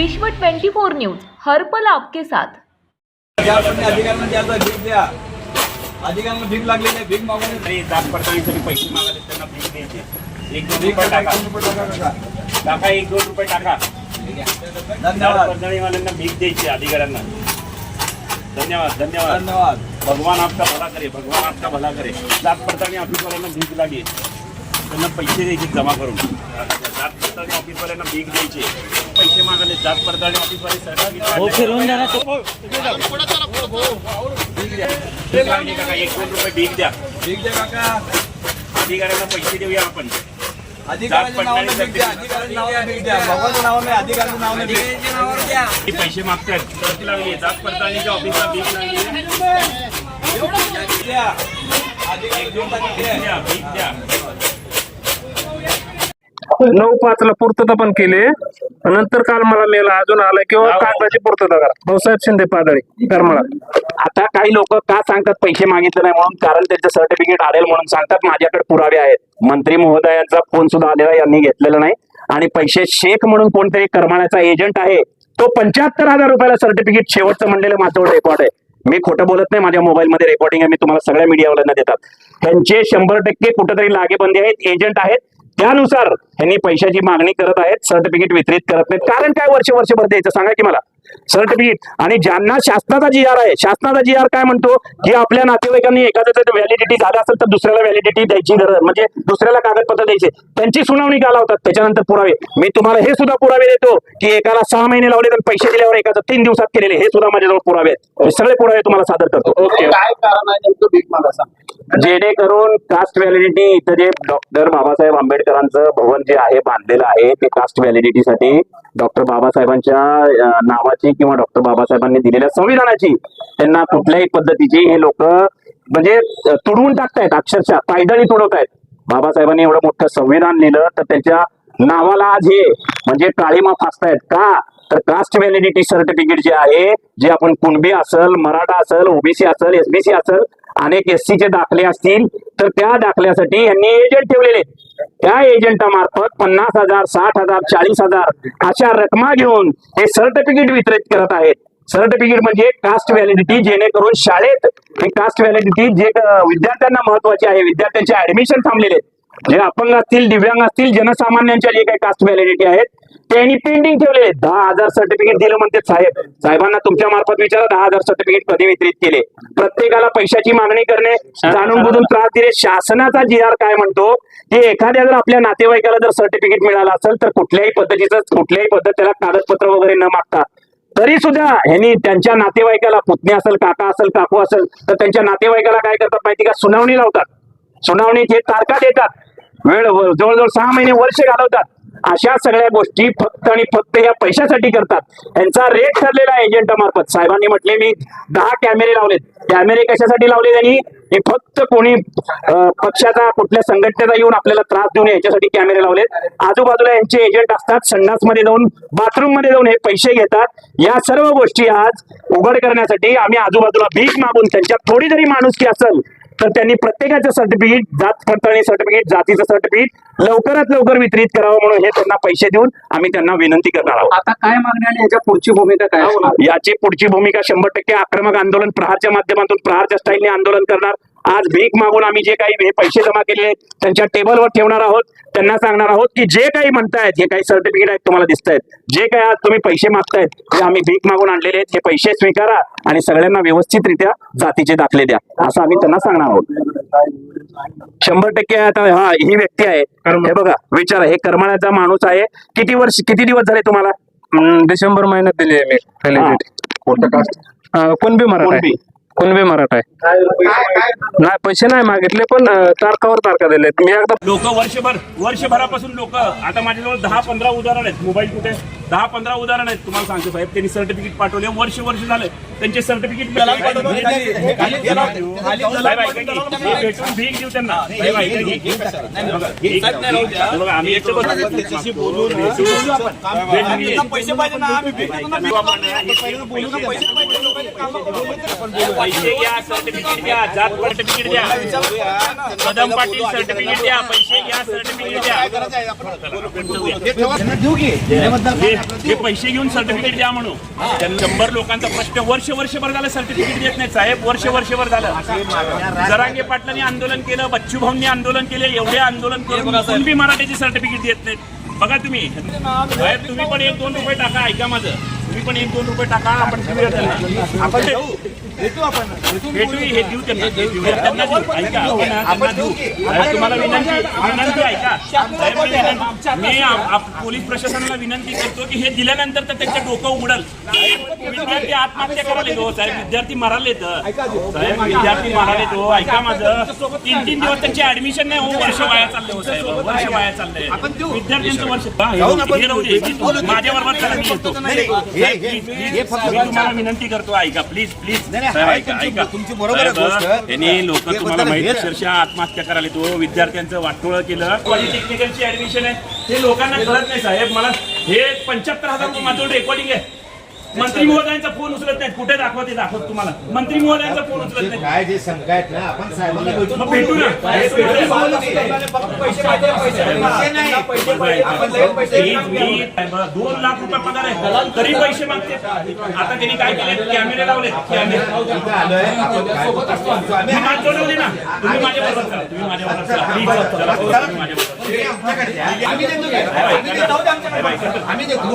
विश्व 24 न्यूज हर्पल आपके साथ. या पण अधिकाऱ्यांना द्यायचा भीक द्या. अधिकाऱ्यांना भीक लागली नाही भीक मागून जात पडताळणीसाठी पैसे मागाले त्यांना भीक द्यायचे. एक दोन रुपये टाका. टाका, रुपये टाका, टाका. टाका एक दोन रुपये टाका. पडताळणीवाल्यांना भीक द्यायची अधिकाऱ्यांना. धन्यवाद धन्यवाद. धन्यवाद. भगवान आपका भला करे भगवान आपका भला करे. जात पडताळणी ऑफिसवाल्यांना भीक लागली. त्यांना पैसे द्यायचे जमा करून. जात पडताळणी ऑफिसवाल्यांना भीक द्यायचे. पैसे मागाले जात पडताळणी ऑफिसवाले सरकार फिरवून एक दोन रुपये भीक द्या. भीक द्या काका. अधिकाऱ्यांना पैसे देऊया आपण. पैसे मागतात किती लागली. जात पडताळणीच्या ऑफिसला भीक लागली. द्या. द्या भीक द्या. नऊ पाच ला पूर्तता पण केली नंतर काल मला मेल अजून आला किंवा कागदाची पूर्तता करा. भाऊसाहेब शिंदे पादळी करमाळा. आता काही लोक का सांगतात पैसे मागितले नाही म्हणून? कारण त्यांचं सर्टिफिकेट आलेलं म्हणून सांगतात माझ्याकडे पुरावे आहेत. मंत्री महोदयांचा फोन सुद्धा आलेला यांनी घेतलेला नाही. आणि पैसे शेख म्हणून कोणतरी करमाळ्याचा एजंट आहे तो पंच्याहत्तर हजार रुपयाला सर्टिफिकेट शेवटचं म्हणलेलं माझ्यावर रेकॉर्ड आहे. मी खोटं बोलत नाही माझ्या मोबाईलमध्ये रेकॉर्डिंग आहे मी तुम्हाला सगळ्या मीडियावाल्यांना देतात. त्यांचे शंभर टक्के कुठेतरी लागेबंदी आहेत एजंट आहेत. त्यानुसार त्यांनी पैशाची मागणी करत आहेत सर्टिफिकेट वितरित करत नाहीत. कारण काय वर्ष वर्षभर द्यायचं? सांगा की मला. सर्टिफिकेट आणि ज्यांना शासनाचा जी आर आहे शासनाचा जी आर काय म्हणतो? की आपल्या नातेवाईकांनी एखाद्याचं व्हॅलिडिटी झालं असेल तर दुसऱ्याला व्हॅलिडिटी द्यायची गरज म्हणजे दुसऱ्याला कागदपत्र द्यायचे. त्यांची सुनावणी का लावतात? त्याच्यानंतर पुरावे. मी तुम्हाला हे सुद्धा पुरावे देतो की एकाला सहा महिने लावले तर पैसे दिल्यावर एकाचं तीन दिवसात केलेले. हे सुद्धा माझ्याजवळ पुरावे आहेत. हे सगळे पुरावे तुम्हाला सादर करतो. काय कारण आहे नेमकं भीक मागा सांग जेणेकरून कास्ट व्हॅलिडिटी इथं जे डॉक्टर बाबासाहेब आंबेडकरांचं भवन जे आहे बांधलेलं आहे ते कास्ट व्हॅलिडिटीसाठी डॉक्टर बाबासाहेबांच्या अं, नावाची किंवा डॉक्टर बाबासाहेबांनी दिलेल्या संविधानाची त्यांना कुठल्याही पद्धतीची हे लोक म्हणजे तुडवून टाकतायत अक्षरशः पायदळी तुडवतायत. बाबासाहेबांनी एवढं मोठं संविधान लिहिलं तर त्याच्या नावाला आज हे म्हणजे काळीमा फासतायत का? तर कास्ट व्हॅलिडिटी सर्टिफिकेट जे आहे जे आपण कुणबी असेल मराठा असेल ओबीसी असेल एसबीसी असेल अनेक एस चे दाखले असतील तर त्या दाखल्यासाठी यांनी एजंट ठेवलेले. त्या एजंटामार्फत पन्नास हजार साठ हजार चाळीस हजार अशा रकमा घेऊन हे सर्टिफिकेट वितरित करत आहेत. सर्टिफिकेट म्हणजे कास्ट व्हॅलिडिटी जेणेकरून शाळेत हे कास्ट व्हॅलिडिटी जे विद्यार्थ्यांना महत्वाची आहे विद्यार्थ्यांचे ऍडमिशन थांबलेले आहेत. जे अपंग असतील दिव्यांग असतील जनसामान्यांच्या जे काही कास्ट व्हॅलिडिटी आहेत त्यांनी पेंडिंग ठेवले. दहा हजार सर्टिफिकेट दिलं म्हणते साहेब. साहेबांना तुमच्या मार्फत विचारा दहा हजार सर्टिफिकेट कधी वितरित केले. प्रत्येकाला पैशाची मागणी करणे जाणून बुजून त्रास दिले. शासनाचा जी आर काय म्हणतो की एखाद्या जर आपल्या नातेवाईकाला जर सर्टिफिकेट मिळालं असेल तर कुठल्याही पद्धतीचं कुठल्याही पद्धत त्याला कागदपत्र वगैरे न मागता. तरी सुद्धा ह्यांनी त्यांच्या नातेवाईकाला पुतणी असेल काका असेल काकू असेल तर त्यांच्या नातेवाईकाला काय करतात माहिती का? सुनावणी लावतात. सुनावणीचे तारखा देतात. वेळ जवळजवळ सहा महिने वर्ष घालवतात. अशा सगळ्या गोष्टी फक्त आणि फक्त या पैशासाठी करतात. त्यांचा रेट ठरलेला एजंटामार्फत साहेबांनी म्हटले मी दहा कॅमेरे लावलेत. कॅमेरे कशासाठी लावले त्यांनी हे फक्त कोणी पक्षाचा कुठल्या संघटनेचा येऊन आपल्याला त्रास देऊ नये याच्यासाठी कॅमेरे लावलेत. आजूबाजूला यांचे एजंट असतात संडासमध्ये जाऊन बाथरूममध्ये जाऊन हे पैसे घेतात. या सर्व गोष्टी आज उघड करण्यासाठी आम्ही आजूबाजूला भीक मागून त्यांच्यात थोडी जरी माणुसकी असेल तर त्यांनी प्रत्येकाचं सर्टिफिकेट जात पडताळणी सर्टिफिकेट जातीचं सर्टिफिकेट लवकरात लवकर वितरित करावं म्हणून हे त्यांना पैसे देऊन आम्ही त्यांना विनंती करणार आहोत. आता काय मागणी आणि याच्या पुढची भूमिका काय असणार? याची पुढची भूमिका शंभर टक्के आक्रमक आंदोलन प्रहारच्या माध्यमातून प्रहारच्या स्टाईलने आंदोलन करणार. आज भीक मागून आम्ही जे काही हे पैसे जमा केले त्यांच्या टेबलवर ठेवणार आहोत त्यांना सांगणार आहोत की जे काही म्हणतायत हे काही सर्टिफिकेट आहेत तुम्हाला दिसत आहेत जे काही आज तुम्ही पैसे मागतायत ते आम्ही भीक मागून आणलेले आहेत. हे पैसे स्वीकारा आणि सगळ्यांना व्यवस्थितरित्या जातीचे दाखले द्या. असं आम्ही त्यांना सांगणार आहोत. शंभर टक्के आता हा ही व्यक्ती आहे. हे बघा विचारा हे करमाळ्याचा माणूस आहे. किती वर्ष किती दिवस झाले तुम्हाला? डिसेंबर महिन्यात दिली आहे मी. अं, कुणबी मराठा कुणबी मराठा आहे नाही पैसे नाही मागितले पण अं, तारखावर तारखा दिले मी एकदा लोक वर्षभर वर्षभरापासून लोक आता माझ्याजवळ दहा पंधरा उदाहरण आहेत मोबाईल कुठे दहा पंधरा उदाहरण आहेत तुम्हाला सांगतो साहेब त्यांनी सर्टिफिकेट पाठवले वर्ष वर्ष झालं त्यांचे सर्टिफिकेट भेटून भीक देऊ त्यांना साहेब, ऐका, हे- हे बघा, हे- हे बघा, आम्ही भेटून-. पैसे पाहिजे ना आम्ही भीक देतो ना, भीक मागतो. पहिलं बोलू ना, पैसे पाहिजे लोकांना. पैसे घ्या सर्टिफिकेट घ्या जात सर्टिफिकेट द्या कदम पाटील सर्टिफिकेट द्या पैसे घ्या सर्टिफिकेट द्या हे पैसे घेऊन सर्टिफिकेट द्या म्हणून. शंभर लोकांचा प्रश्न वर्ष वर्षभर झालं सर्टिफिकेट देत नाही साहेब वर्ष वर्षभर झालं. जरांगे पाटलांनी आंदोलन केलं बच्चू भाऊंनी आंदोलन केले एवढे आंदोलन करून कुणबी मराठीचे सर्टिफिकेट देत नाहीत. बघा तुम्ही. साहेब तुम्ही पण एक दोन रुपये टाका ऐका माझं. तुम्ही पण एक दोन रुपये टाका आपण आपण जाऊ भेटू आपण. भेटू हे देऊ त्यांना. हे देऊया. त्यांना. देऊ. ऐका आपण त्यांना देऊ. साहेब, तुम्हाला विनंती विनंती ऐका साहेब, मी विनंती- मी आप- आप- पोलीस प्रशासनाला विनंती करतो की हे दिल्यानंतर तर त्यांचं डोकं उघडल. विद्यार्थी आत्महत्या करायला हो साहेब विद्यार्थी माराले तर साहेब विद्यार्थी माराले तो ऐका माझं. तीन तीन दिवस त्यांची ऍडमिशन नाही हो. वर्ष वाया चालले हो साहेब. वर्ष वाया चाललंय. विद्यार्थ्यांचं वर्ष हा, हे राहू दे, हे राहू दे. मी तू- माझ्या बरोबर चला मी येतो. साहेब, please, please. मी तुम्हाला विनंती करतो. ऐका प्लीज प्लीज नाही, साहेब, आहे ऐका तुमची- ऐका. तुमची बरोबर आहे गोष्ट. लोक हे तुम्हाला बद्दल माहिती हे- अक्षरशः आत्महत्या करायला तो विद्यार्थ्यांचं वाटोळं केलं. पॉलिटेक्निकलची ऍडमिशन आहे? ते लोकांना कळत नाही साहेब. मला हे पंच्याहत्तर हजार रुपये माझं रेकॉर्डिंग आहे. मंत्री महोदयांचा फोन उचलत नाही कुठे दाखवा ते दाखवत तुम्हाला. मंत्री महोदयांचा फोन उचलत नाही काय जे शंका आहेत ना आपण साहेबांना भेटून मग भेटू ना. हे भेटू. मी- दोन लाख रुपये पगार आहे. तरी पैसे मागते. आता त्यांनी काय केले? कॅमेरे लावले कॅमेरे. ना तुम्ही माझ्या बरोबर चला. तुम्ही माझ्या बरोबर चला आम्ही देतो आम्ही देतो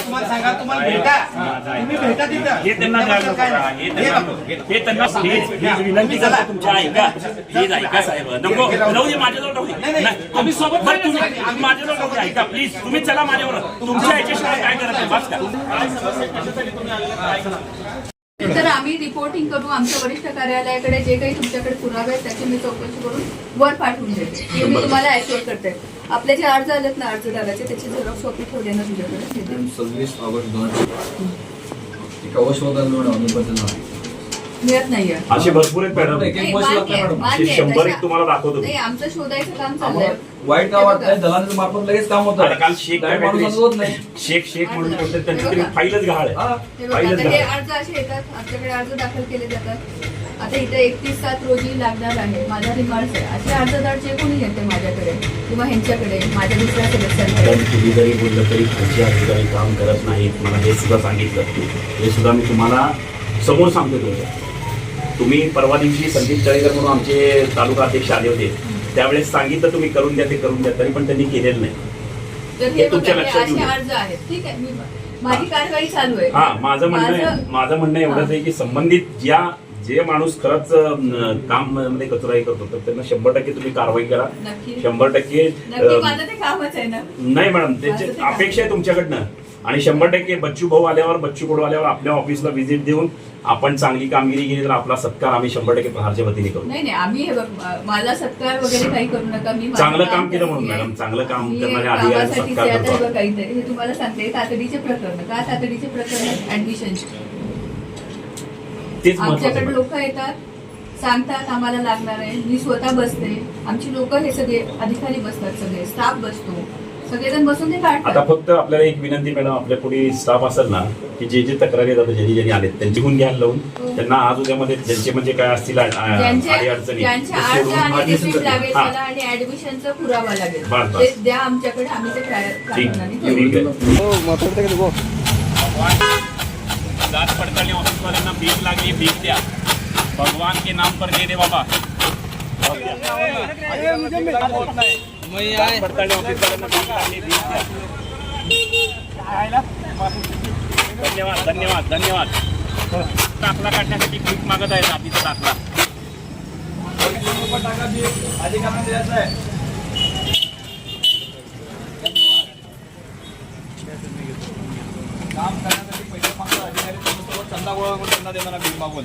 तुम्हाला सांगा तुम्हाला भेटा तुम्ही भेटा तिथं हे त्यांना हे त्यांना विनंती करतो तुमच्या ऐका प्लीज ऐका साहेब नको राहू दे माझ्याजवळ टाकू तुम्ही सोबत बरं, तुम्ही माझ्याजवळ राहू ऐका प्लीज तुम्ही चला माझ्यावर तुमच्या याच्याशिवाय काय करत नाही बस का तर आम्ही रिपोर्टिंग करू आमच्या वरिष्ठ कार्यालयाकडे जे काही तुमच्याकडे पुरावे आहेत त्याची मी चौकशी करून वर पाठवून देते. हे मी तुम्हाला ऍश्युअर करते. आपले जे अर्ज आलेत ना अर्जदाराचे त्याची झेरॉक्स कॉपी ठेवले ना तुझ्याकडे. सव्वीस ऑगस्ट दोन एक अवशोधन लोन निबंधन आहे मिळत नाहीये. असे भरपूर आहेत मॅडम. एक नाही, एक मान्य लागतं मॅडम. मान्य आहे. शंभर एक तशा- तुम्हाला दाखवतो नाही आमचं शोधायचं काम चाललंय. आम्हाला वाईट हे नाही मार्फत लगेच काम होतं. काल शेख काय माणूस असं होत नाही. शेख शेख म्हणून त्यांची तरी फाईलच गहाळ हा. आहे. हे. बघा, आता हे अर्ज असे येतात आमच्याकडे अर्ज दाखल केले जातात. आता इथे एकतीस सात रोजी लागणार आहे. माझा रिमार्क्स आहे. असे अर्जदार जे कोणी येते माझ्याकडे किंवा ह्यांच्याकडे माझ्या दुसऱ्या सदस्यांकडे. मॅडम तुम्ही जरी बोललं तरी खालचे अधिकारी काम करत नाहीत. मला हे सुद्धा सांगितलं. हे सुद्धा मी तुम्हाला समोर सांगतो तुमच्या. तुम्ही परवा दिवशी संदीप तळेकर म्हणून आमचे तालुका अध्यक्ष आले होते. त्यावेळेस सांगितलं तुम्ही करून द्या ते करून द्या तरी पण त्यांनी केलेलं नाही. हे तुमच्या लक्षात येऊ आहे माझी कारवाई चालू आहे. हा माझं म्हणणं आहे माझं- म्हणणं एवढंच आहे की संबंधित ज्या जे माणूस खरंच काममध्ये कचराई करतो तर त्यांना शंभर टक्के तुम्ही कारवाई करा. शंभर टक्के नाही मॅडम त्याची. अपेक्षा आहे. तुमच्याकडनं. आणि शंभर टक्के बच्चू भाऊ आल्यावर बच्चू कडू आल्यावर आपल्या ऑफिसला व्हिजिट देऊन आपण चांगली कामगिरी केली तर आपला सत्कार आम्ही शंभर टक्के प्रहारच्या वतीने करू. नाही नाही आम्ही हे बघ मा- माझा सत्कार वगैरे काही करू नका मी माझं चांगलं काम केलं करतेय. म्हणून मॅडम, चांगलं काम मी करणाऱ्या अधिकाऱ्यांचा कामासाठीच सत्कार आहे, आता करतो. हे बघ काहीतरी हे तुम्हाला सांगते तातडीचे प्रकरण का तातडीचे प्रकरण? ऍडमिशनचे तेच महत्वाचं आमच्याकडे आहे. लोक येतात सांगतात आम्हाला लागणार आहे. मी स्वतः बसते. आमची लोक हे सगळे अधिकारी बसतात सगळे. स्टाफ बसतो. सगळेजण बसून ते आता काढतात फक्त आपल्याला एक विनंती मॅडम आपल्या पुढे स्टाफ असेल ना की जे जे तक्रारी येतात ज्यांनी ज्यांनी आलेत त्यांची गुण घ्यायला लावून हो. त्यांना आज उद्यामध्ये ज्यांचे म्हणजे काय असतील आ- आ- ज्यांचे अडचणी ज्यांचे ते अर्ज सोडून आणि आधी रिसिप्ट सुद्धा- लागेल हा, त्याला आणि ऍडमिशनचा पुरावा लागेल. बस, बस. ते द्या आमच्याकडे आम्ही ते ट्राय- ठीक काढून आणि ठीक ठेवू. आहे जात भीक लागली भीक द्या. भगवान के नाम पर दे दे बाबा. पडताळणी ऑफिसवाल्यांना लागली भीक द्या धन्यवाद धन्यवाद धन्यवाद. दाखला काढण्यासाठी भीक मागत आहे जातीचा दाखला अधिकाऱ्यांना द्यायचं आहे काम करण्यासाठी पैसे मागतात अधिकारी त्यांच्यासोबत चंदा गोळा करून त्यांना देणार मागून.